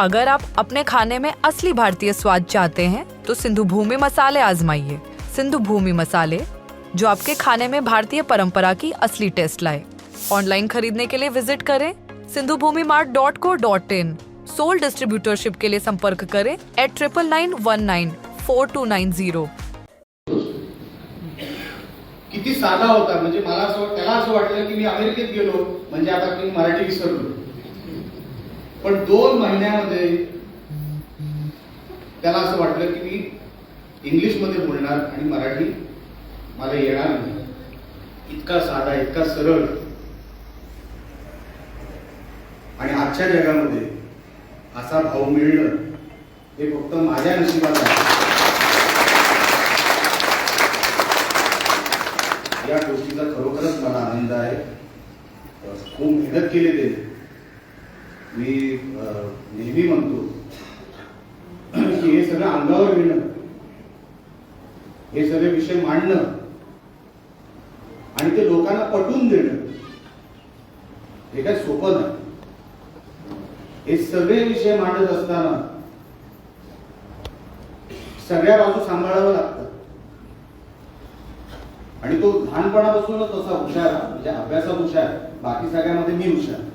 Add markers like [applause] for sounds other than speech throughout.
अगर आप अपने खाने में असली भारतीय स्वाद चाहते हैं तो सिंधु भूमि मसाले आजमाइए। सिंधु भूमि मसाले, जो आपके खाने में भारतीय परंपरा की असली टेस्ट लाए। ऑनलाइन खरीदने के लिए विज़िट करें Sindhu Bhoomi mart dot co dot in. Sole distributorship के लिए संपर्क करें at triple nine one nine four two nine zero किती साधा होता, म्हणजे मला असं त्याला असं वाटलं की मी अमेरिकेत गेलो, म्हणजे आता मी मराठी विसरलो. पण दोन महिन्यामध्ये त्याला असं वाटलं की मी इंग्लिशमध्ये बोलणार आणि मराठी मला येणार नाही. इतका साधा इतका सरळ. आणि आजच्या जगामध्ये असा भाव मिळणं हे फक्त माझ्या नशिबात आहे. या गोष्टीचा खरोखरच मला आनंद आहे. खूप मेहनत केली त्यांनी. मी नेहमी म्हणतो की हे सगळं अंगावर घेणं हे सगळे विषय मांडणं आणि ते लोकांना पटवून देणं हे काय सोपं नाही. हे सगळे विषय मांडत असताना सगळ्या बाजू सांभाळावं लागतं. आणि तो लहानपणापासूनच तसा हुशार म्हणजे अभ्यासात हुशार बाकी सगळ्यामध्ये मी हुशार.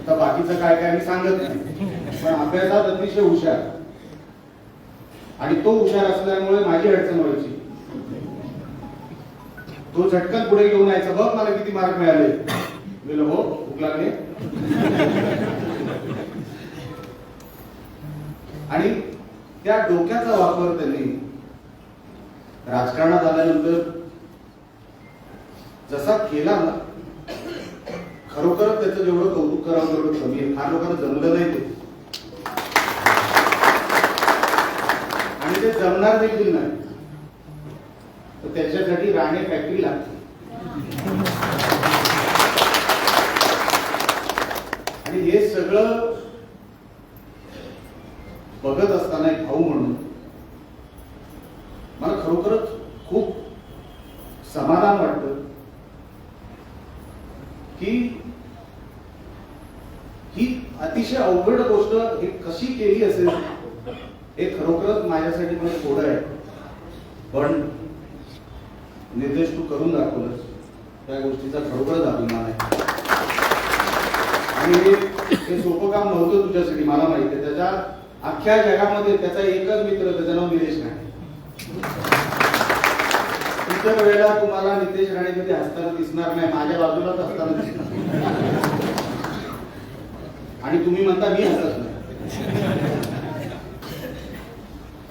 आता बाकीचं काय काय मी सांगत नाही. पण अभ्यासात अतिशय हुशार. आणि तो हुशार असल्यामुळे माझी अडचण व्हायची. तो झटकन पुढे घेऊन यायचा. बघ मला किती मार्क मिळाले. गेलो हो भूक लागले. आणि त्या डोक्याचा वापर त्यांनी राजकारणात आल्यानंतर जसा केला ना खरोखरच त्याचं जेवढं कौतुक करावं तेवढं कमी आहे. फार लोकांना जमलं नाही ते. आणि ते जमणार देखील नाही. तर त्याच्यासाठी राणे फॅक्टरी लागते आणि हे सगळं बघत असताना एक भाऊ म्हणून मला खरोखरच खूप समाधान वाटतं की ही अतिशय अवघड गोष्ट ही कशी केली असेल हे खरोखरच माझ्यासाठी म्हणजे थोडं आहे. पण निर्देश तू करून दाखवलंस. त्या गोष्टीचा खरोखरच अभिमान आहे. आणि हे सोपं काम नव्हतं तुझ्यासाठी मला माहिती आहे. त्याच्या अख्ख्या जगामध्ये त्याचा एकच मित्र त्याचं नाव निलेश राणे. इतर वेळेला तुम्हाला नितेश राणे कधी हसताना दिसणार नाही. माझ्या बाजूलाच असताना दिसणार आणि तुम्ही म्हणता मी हसत नाही.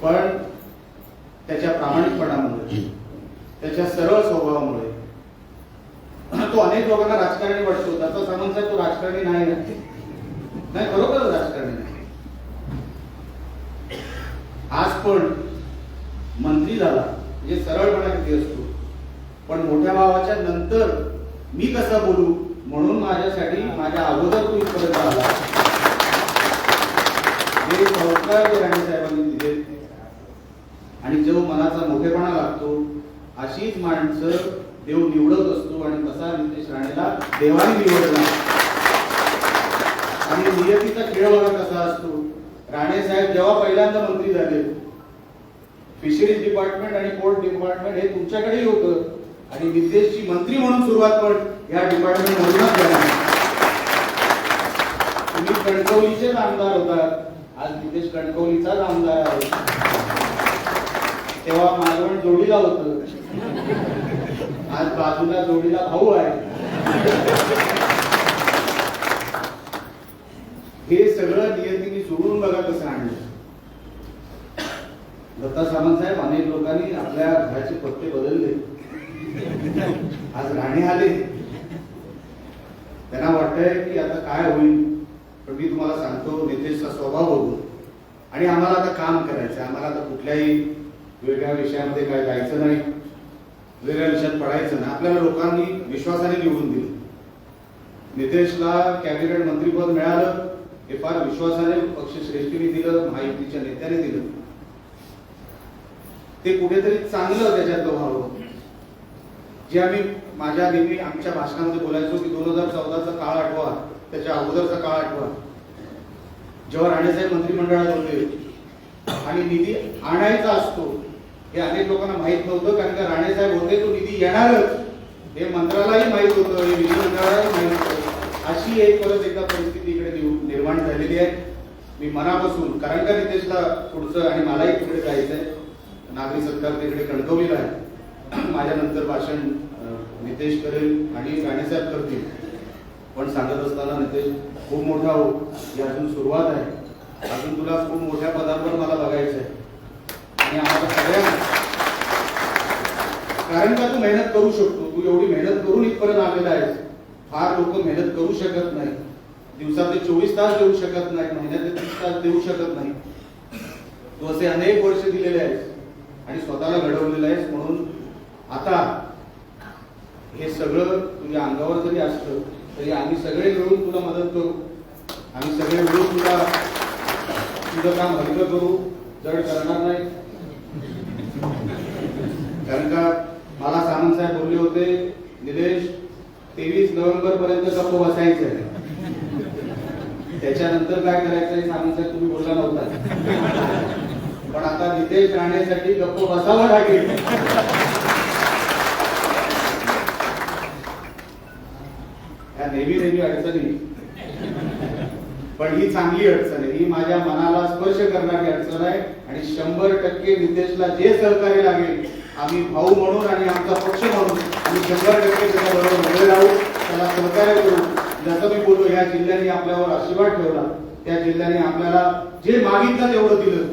पण त्याच्या प्रामाणिकपणामुळे त्याच्या सरळ स्वभावामुळे तो अनेक लोकांना राजकारणी वाटतो त्याचा आहे तो राजकारणी नाही नाही खरोखर राजकारणी नाही. आज पण मंत्री झाला म्हणजे सरळपणा किती असतो पण मोठ्या भावाच्या नंतर मी कसं बोलू म्हणून माझ्यासाठी माझ्या अगोदर तू इथपर्यंत आला. हे संस्कार जे राणे साहेबांनी दिले मनाचा मोठेपणा लागतो अशीच माणसं देव निवडत असतो आणि तसा नितेश राणेला देवाने निवडला. आणि नियतीचा खेळ बघा कसा असतो. राणे साहेब जेव्हा पहिल्यांदा मंत्री झाले फिशरीज डिपार्टमेंट आणि पोर्ट डिपार्टमेंट हे तुमच्याकडेही होतं. आणि नितेशची मंत्री म्हणून सुरुवात पण या डिपार्टमेंट मधूनच झाली. तुम्ही कणकवलीचेच आमदार होतात. आज नितेश कणकवलीचाच आमदार आहे. तेव्हा मालवण जोडीला होत. आज बाजूला जोडीला भाऊ आहे. हे सगळं नियतीने सोडून बघा कसं आणलं. दत्ता सामंत साहेब अनेक लोकांनी आपल्या घराचे पत्ते बदलले. आज राणे आले. त्यांना वाटतंय की आता काय होईल पण मी तुम्हाला सांगतो नितेशचा स्वभाव बघून. आणि आम्हाला आता काम करायचं आम्हाला आता कुठल्याही वेगळ्या विषयामध्ये काय जायचं नाही वेगळ्या विषयात पडायचं नाही. आपल्याला लोकांनी विश्वासाने निवडून दिलं. नितेशला कॅबिनेट मंत्रीपद मिळालं हे फार विश्वासाने पक्षश्रेष्ठीने दिलं महायुतीच्या नेत्याने दिलं. ते कुठेतरी चांगलं त्याच्यातलं व्हावं जे आम्ही माझ्या नेहमी आमच्या भाषणामध्ये बोलायचो की दोन हजार चौदाचा काळ आठवा त्याच्या अगोदरचा काळ आठवा. जेव्हा राणेसाहेब मंत्रिमंडळात होते आणि निधी आणायचा असतो हे अनेक लोकांना माहीत नव्हतं कारण का राणेसाहेब होते तो निधी येणारच. हे मंत्र्यालाही माहीत होतं हे विधिमंडळालाही माहीत होतं. अशी एक परत एकदा परिस्थिती इकडे निर्माण झालेली आहे. मी मनापासून कारण का नितेशला पुढचं आणि मलाही तिकडे जायचं आहे नागरी सत्कार तिकडे कणकवलेला आहे. माझ्यानंतर भाषण नितेश करेल आणि राणेसाहेब करतील. पण सांगत असताना नितेश खूप मोठा हो ही अजून सुरुवात आहे. अजून तुला खूप मोठ्या पदांवर मला बघायचं आहे आणि आम्हाला सगळ्यांना. कारण का तू मेहनत करू शकतो? तू एवढी मेहनत करून इथपर्यंत आलेला आहेस. फार लोक मेहनत करू शकत नाही दिवसातले चोवीस तास देऊ शकत नाही महिन्यातले तीस तास देऊ शकत नाही तू असे अनेक वर्ष दिलेले आहेस आणि स्वतःला घडवलेलं आहेस. म्हणून आता हे सगळं तुझ्या अंगावर जरी असलं तरी आम्ही सगळे मिळून तुला मदत करू. आम्ही सगळे मिळून तुला तुझं काम हलकं करू. जड करणार नाही. कारण का मला सामंत साहेब बोलले होते निलेश तेवीस नोव्हेंबर पर्यंत गप्प बसायचं त्याच्यानंतर काय करायचंय सामंत साहेब तुम्ही बोलला नव्हता. पण आता नितेश राहण्यासाठी गप्प बसावं लागेल. या नेहमी नेहमी अडचणी. पण ही चांगली अडचण आहे. ही माझ्या मनाला स्पर्श करणारी अडचण आहे आणि शंभर टक्के नितेशला जे सहकार्य लागेल आम्ही भाऊ म्हणून आणि आमचा पक्ष म्हणून आम्ही शंभर टक्के त्याच्याबरोबर उभे राहू. त्याला सहकार्य करू. जसं मी बोललो या जिल्ह्याने आपल्यावर आशीर्वाद ठेवला. त्या जिल्ह्याने आपल्याला जे मागितलं तेवढं दिलं.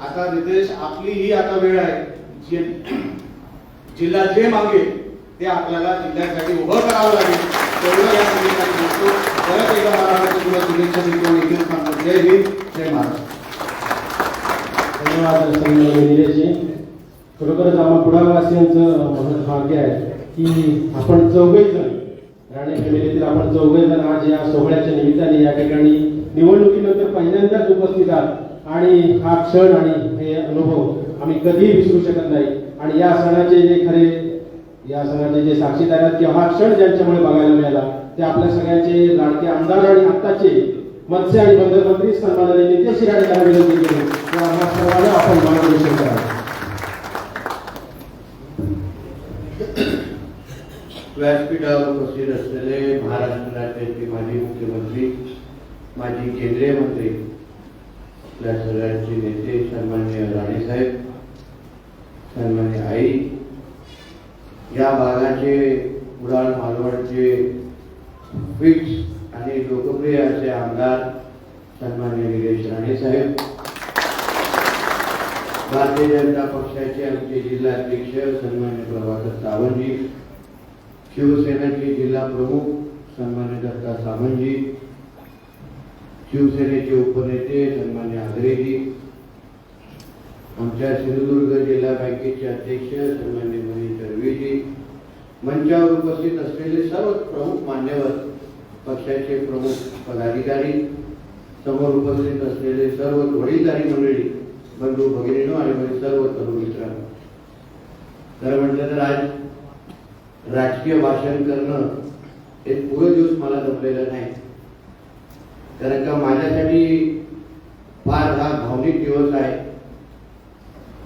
आता नितेश आपली ही आता वेळ आहे. जे [clears throat] जिल्हा जे मागेल ते आपल्याला जिल्ह्यासाठी उभं करावं लागेल. तेवढं या निमित्ताने बोलतो. परत एकदा मला तुला शुभेच्छा देतो सांगतो जय हिंद. जय महाराष्ट्र. धन्यवाद निलेशजी खरोखरच आम्हा कुडावासियांचं महत् भाग्य आहे की आपण चौघही जण राणे फॅमिलीतील आपण चौघही जण आज या सोहळ्याच्या निमित्ताने या ठिकाणी निवडणुकीनंतर पहिल्यांदाच उपस्थित आहात. आणि हा क्षण आणि हे अनुभव आम्ही कधीही विसरू शकत नाही. आणि या सणाचे जे खरे या सणाचे जे साक्षीदार आहेत किंवा हा क्षण ज्यांच्यामुळे बघायला मिळाला ते आपल्या सगळ्यांचे लाडके आमदार आणि आत्ताचे मत्स्य आणि बंदर मंत्री सन्माननीय नितेश राणे यांना विनंती केली सर्वांना आपण मार्गदर्शन करावं. व्यासपीठावर उपस्थित असलेले महाराष्ट्र राज्याचे माजी मुख्यमंत्री माजी केंद्रीय मंत्री आपल्या सगळ्यांचे नेते सन्मान्य राणेसाहेब सन्मान्य आई या भागाचे उडाळ मालवणचे फिक्स आणि लोकप्रिय असे आमदार सन्मान्य निलेश राणेसाहेब भारतीय जनता पक्षाचे आमचे जिल्हाध्यक्ष सन्मान्य प्रभाकर सावंतजी शिवसेनेचे जिल्हा प्रमुख सन्मान्य दत्ता सामंतजी शिवसेनेचे उपनेते सन्मान्य आगरेजी आमच्या सिंधुदुर्ग जिल्हा बँकेचे अध्यक्ष सन्मान्य मनीष दर्वीजी मंचावर उपस्थित असलेले सर्व प्रमुख मान्यवर पक्षाचे प्रमुख पदाधिकारी समोर उपस्थित असलेले सर्व वडीलधारी मंडळी बंधू भगिनीनो आणि सर्व तरुण मित्रांनो. खरं म्हटलं तर आज राजकीय भाषण करणं हे पुढे दिवस मला जमलेलं नाही. कारण का माझ्यासाठी फार हा भावनिक दिवस आहे.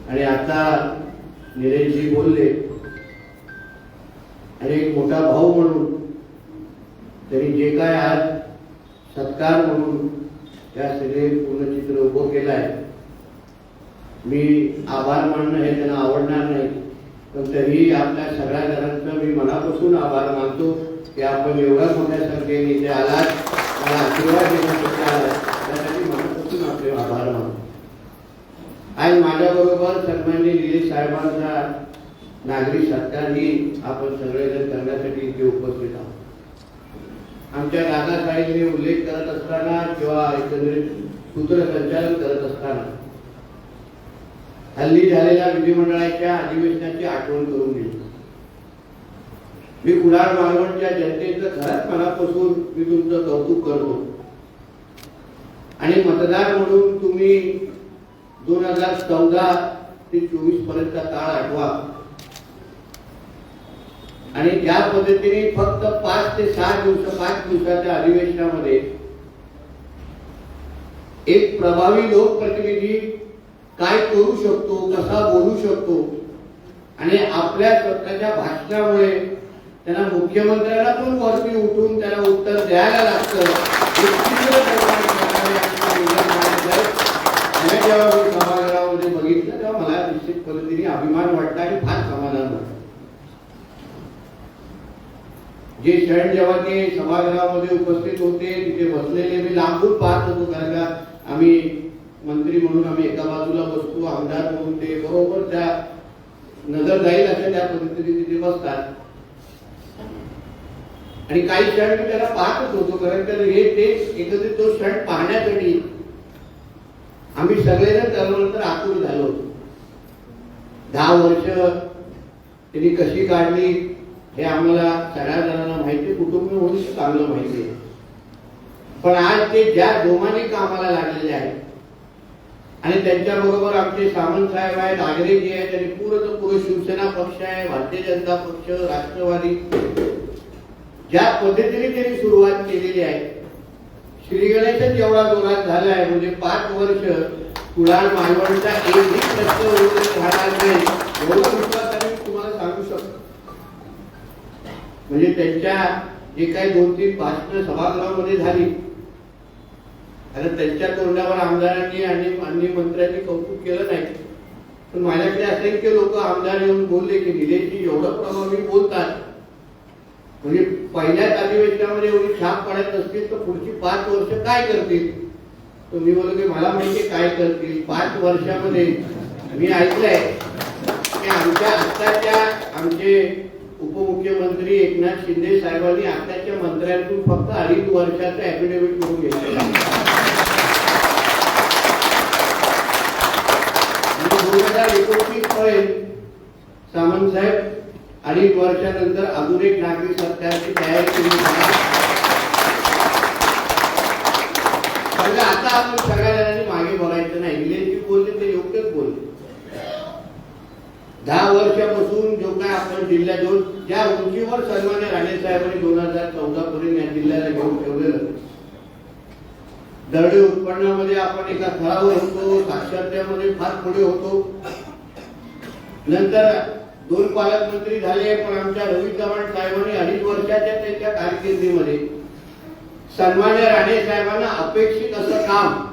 आणि आता निलेशजी बोलले आणि एक मोठा भाऊ म्हणून त्यांनी जे काय आज सत्कार म्हणून त्या सगळे पूर्ण चित्र उभं केलं आहे मी आभार मानणं हे त्यांना आवडणार नाही. पण तरीही आपल्या सगळ्या जणांचा मी मनापासून आभार मानतो की आपण एवढ्या मोठ्या संख्येने इथे आलात. मला आशीर्वाद देण्यासाठी आलात त्यासाठी मनापासून आपले आभार मानतो. आज माझ्याबरोबर सन्मान्य निलेश साहेबांचा नागरिक सत्कारही आपण सगळेजण करण्यासाठी इथे उपस्थित आहोत. आमच्या दादासाहेबांनी उल्लेख करत असताना किंवा एकंदरीत सूत्रसंचालन करत असताना हल्ली झालेल्या विधिमंडळाच्या अधिवेशनाची आठवण करून दिली मी कुडाळ मालवणच्या जनतेचं खरंच मनापासून मी तुमचं कौतुक करतो. आणि मतदार म्हणून तुम्ही दोन हजार चौदा ते चोवीस पर्यंतचा काळ आठवा. आणि ज्या पद्धतीने फक्त पाच ते सहा दिवस पाच दिवसाच्या अधिवेशनामध्ये एक प्रभावी लोकप्रतिनिधी काय करू शकतो कसा बोलू शकतो? आणि आपल्या स्वतःच्या भाषणामुळे त्यांना मुख्यमंत्र्याला पण वरती उठून त्याला उत्तर द्यायला लागतं. जेव्हा मी सभागृहामध्ये बघितलं तेव्हा मला निश्चित पद्धतीने अभिमान वाटला आणि फार समाधान वाटलं. जे क्षण जेव्हा ते सभागृहामध्ये उपस्थित होते तिथे बसलेले मी लांबून पाहत होतो कारण का आम्ही मंत्री म्हणून आम्ही एका बाजूला बसतो आमदार म्हणून ते बरोबर त्या नजर जाईल अशा त्या पद्धतीने तिथे बसतात. आणि काही क्षण मी त्याला पाहतच होतो कारण त्याला हे ते एकत्रित तो क्षण पाहण्यासाठी आम्ही सगळेजण त्यानंतर आतुर झालो. होतो दहा वर्ष त्यांनी कशी काढली हे आम्हाला सगळ्या जणांना माहिती कुटुंब म्हणून चांगलं माहिती आहे. पण आज ते ज्या जोमाने कामाला लागलेले आहेत आणि त्यांच्या बरोबर आमचे सामंत साहेब आहेत आगरेजी आहेत आणि पूर्ण पूर्ण शिवसेना पक्ष आहे भारतीय जनता पक्ष राष्ट्रवादी. ज्या पद्धतीने त्यांनी सुरुवात केलेली आहे श्री गणेशच एवढा जोरात झाला आहे म्हणजे पाच वर्ष कुडाळ मालवणचा एकही प्रश्न उरलेला राहणार नाही एवढा विश्वास आम्ही तुम्हाला सांगू शकतो. म्हणजे त्यांच्या जे काही दोन तीन भाषणं सभागृहामध्ये झाली आता त्यांच्या तोंडावर आमदारांनी आणि माननीय मंत्र्यांनी कौतुक केलं नाही. पण माझ्याकडे असंख्य लोक आमदार येऊन बोलले की निलेशजी एवढं प्रभावी बोलतात. म्हणजे पहिल्याच अधिवेशनामध्ये एवढी छाप पडत असतील तर पुढची पाच वर्ष काय करतील? तर मी बोललो की मला माहिती काय करतील. पाच वर्षामध्ये मी ऐकलंय की आमच्या आत्ताच्या आमचे उपमुख्यमंत्री एकनाथ शिंदे साहेबांनी आताच्या मंत्र्यांतून फक्त अडीच वर्षाचं ऍफिडेव्हिट करून घेतलेलं आहे दोन हजार एकोणतीस पर्यंत सामंत साहेब अडीच वर्षानंतर अजून एक नागरिक सरकारची तयारी केली म्हणजे आता आपण सगळ्या जणांनी मागे बोलायचं नाही. निलेशजी बोलले ते योग्यच बोलले. दहा वर्षापासून जो काय आपण जिल्ह्यात घेऊन ज्या उंचीवर सन्मान्य राणे साहेबांनी दोन हजार चौदा पर्यंत या जिल्ह्याला घेऊन ठेवलेलं दरडे उत्पन्नामध्ये आपण एका थरावर होतो साक्षरतेमध्ये फार पुढे होतो. नंतर दोन पालकमंत्री झाले पण आमच्या रवी चव्हाण साहेबांनी अडीच वर्षाच्या त्यांच्या कारकिर्दीमध्ये सन्मान्य राणे साहेबांना अपेक्षित असं काम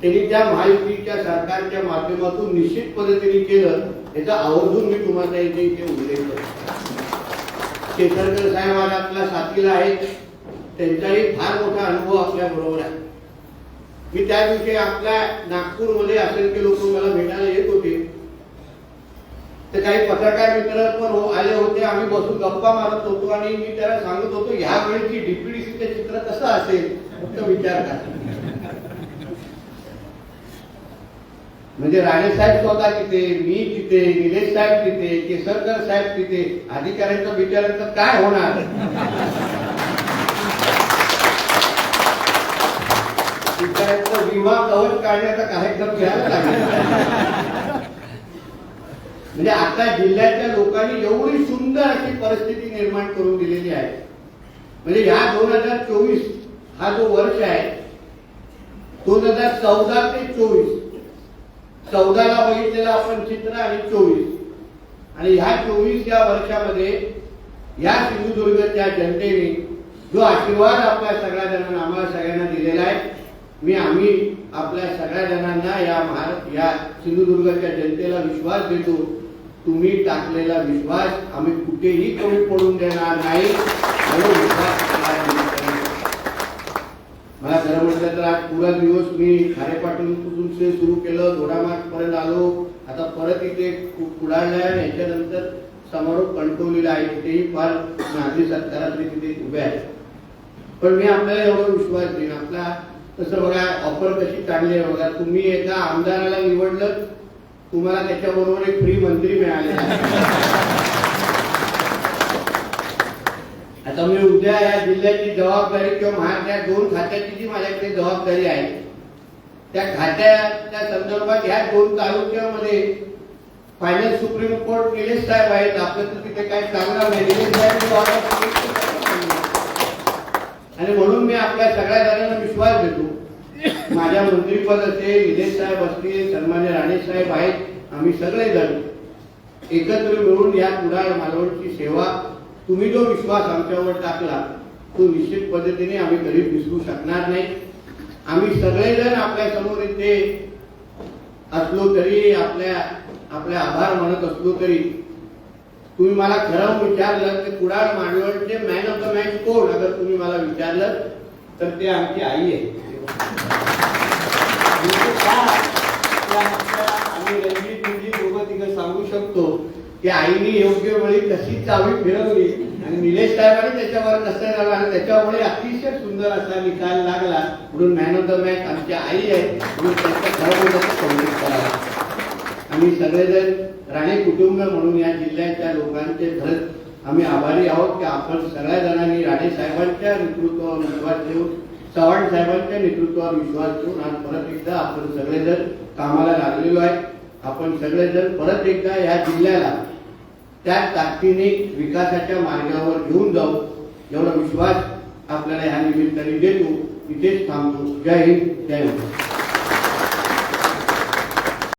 त्यांनी त्या महायुतीच्या सरकारच्या माध्यमातून निश्चित पद्धतीने केलं याचा आवर्जून मी तुम्हाला इथे इथे उल्लेख करतो. केसरकर साहेब आज आपल्या साथीला आहेत. त्यांचाही फार मोठा अनुभव आपल्या बरोबर आहे. मी त्या दिवशी आपल्या नागपूरमध्ये असंख्य लोक मला भेटायला येत होते. तर काही पत्रकार मित्र पण हो- आले होते. आम्ही बसून गप्पा मारत होतो आणि मी त्याला सांगत होतो ह्या वेळेची डीपीडीसीचे चित्र कसं असेल? फक्त विचार करा. म्हणजे राणे साहेब स्वतः तिथे मी तिथे निलेश साहेब तिथे केसरकर साहेब तिथे विचार तर काय होणार अधिकाऱ्यांचं विमा कवच काढण्याचा कार्यक्रम घ्यायला लागेल. म्हणजे आता जिल्ह्याच्या लोकांनी एवढी सुंदर अशी परिस्थिती निर्माण करून दिलेली आहे. म्हणजे ह्या दोन हजार चोवीस हा जो वर्ष आहे दोन हजार चौदा ते चोवीस चौदाला बघितलेला आपण चित्र आणि चोवीस. आणि ह्या चोवीस या वर्षामध्ये या सिंधुदुर्गच्या जनतेने जो आशीर्वाद आपल्या सगळ्या जणांना आम्हाला सगळ्यांना दिलेला आहे मी आम्ही आपल्या सगळ्या जणांना या महाराष्ट्र या सिंधुदुर्गाच्या जनतेला विश्वास देतो. तुम्ही टाकलेला विश्वास आम्ही कुठेही कमी पडून देणार नाही. मला खरं म्हटलं तर आज पुरा दिवस मी खारेपाटून से सुरू केलं घोडामार्ग पर्यंत आलो. आता परत इथे कु- कुडाळला याच्यानंतर समारोप कणकवलीला आहे. तिथेही फार नागरी सत्कारातले तिथे उभे आहेत पण मी आपल्याला एवढा विश्वास देईन. आपला तसं बघा ऑफर कशी चांगली आहे बघा. तुम्ही एका आमदाराला निवडलं तुम्हाला त्याच्याबरोबर एक फ्री मंत्री मिळाले. आता मी उद्या या जिल्ह्याची जबाबदारी किंवा महाराष्ट्रात दोन खात्याची जी माझ्याकडे जबाबदारी आहे त्या खात्याच्या संदर्भात ह्या दोन तालुक्यामध्ये फायनल सुप्रीम कोर्ट निलेश साहेब आहेत. आपलं तर तिथे काही सांगणार नाही. निलेश साहेब आणि म्हणून मी आपल्या सगळ्या जणांना विश्वास देतो. माझ्या मंत्रीपद असेल विदेश साहेब असतील सन्मान्य राणे साहेब आहेत आम्ही सगळेजण एकत्र मिळून या कुडाळ मालवणची सेवा तुम्ही जो विश्वास आमच्यावर टाकला तो निश्चित पद्धतीने आम्ही कधी विसरू शकणार नाही. आम्ही सगळेजण आपल्यासमोर इथे असलो तरी आपल्या आपले आभार मानत असलो तरी तुम्ही मला खरं विचारलं की कुडाळ मांडवळचे मॅन ऑफ द मॅच कोण? अगर तुम्ही मला विचारलं तर ते आमची आई आहे. म्हणजे आम्ही दोघं तिघं सांगू शकतो की आईने योग्य वेळी कशी चावी फिरवली आणि निलेश साहेबांनी त्याच्यावर कसं झालं आणि त्याच्यामुळे अतिशय सुंदर असा निकाल लागला म्हणून मॅन ऑफ द मॅच आमची आई आहे म्हणून त्यांचं खरं कौतुक करावं आम्ही सगळेजण राणे कुटुंब म्हणून या जिल्ह्याच्या लोकांचे खरंच आम्ही आभारी आहोत की आपण सगळ्या जणांनी राणे साहेबांच्या नेतृत्वावर विश्वास ठेवून चव्हाण साहेबांच्या नेतृत्वावर विश्वास ठेवून आज परत एकदा आपण सगळेजण कामाला लागलेलो आहे. आपण सगळेजण परत एकदा या जिल्ह्याला त्या ताकदीने विकासाच्या मार्गावर घेऊन जाऊ. एवढा विश्वास आपल्याला ह्या निमित्ताने देतो. इथेच थांबतो. जय हिंद जय महाराष्ट्र.